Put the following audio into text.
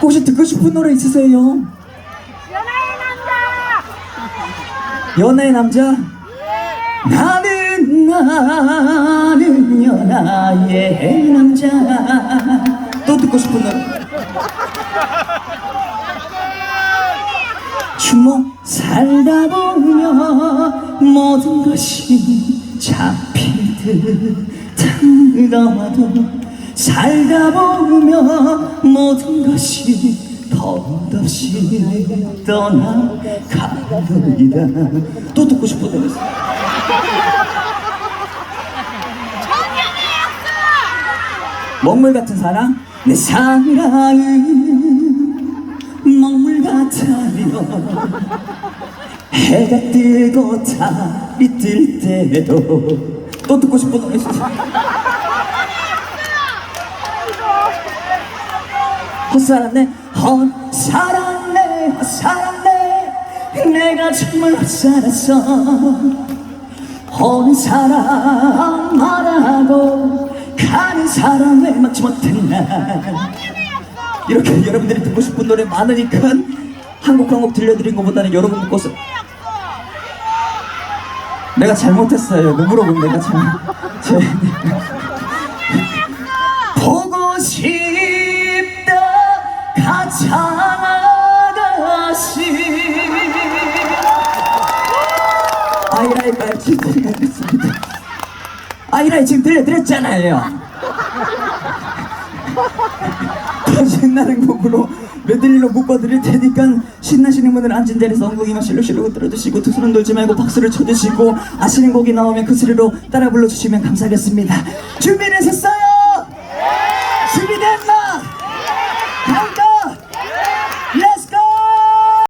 혹시 듣고 싶은 노래 있으세요? 연애의 남자? 나는 나는 연하의 남자 또 듣고 싶은 노래 주먹 살다 보면 모든 것이 잡힐 듯한 너와도 살다 보면 모든 것이 덧없이 떠나가리다. 또 듣고 있어요. 먹물 같은 사랑? 내 사랑은 먹물 같아요. 해가 뜨고 달이 뜰 때도 또 듣고 있어요 헛사랑네. 헛사랑네 헛사랑네. 내가 정말 헛살았어. 온 사람 말하고 가는 사람을 막지 못한 날 이렇게 여러분들이 듣고 싶은 노래 많으니까 한곡 한 곡 들려드린 것보다는 여러분 것을 내가 잘못했어요. 눈으로 보면 내가 잘 제, 아이라이 말 지금 들려드렸습니다 아이라이 지금 들려드렸잖아요 더 신나는 곡으로 메들리로 묶어드릴 테니까 신나시는 분들 앉은 자리에서 엉덩이만 실룩실룩 들어주시고 두 손은 돌지 말고 박수를 쳐주시고 아시는 곡이 나오면 그 소리로 따라 불러주시면 감사하겠습니다 준비되셨어요? 준비됐나요?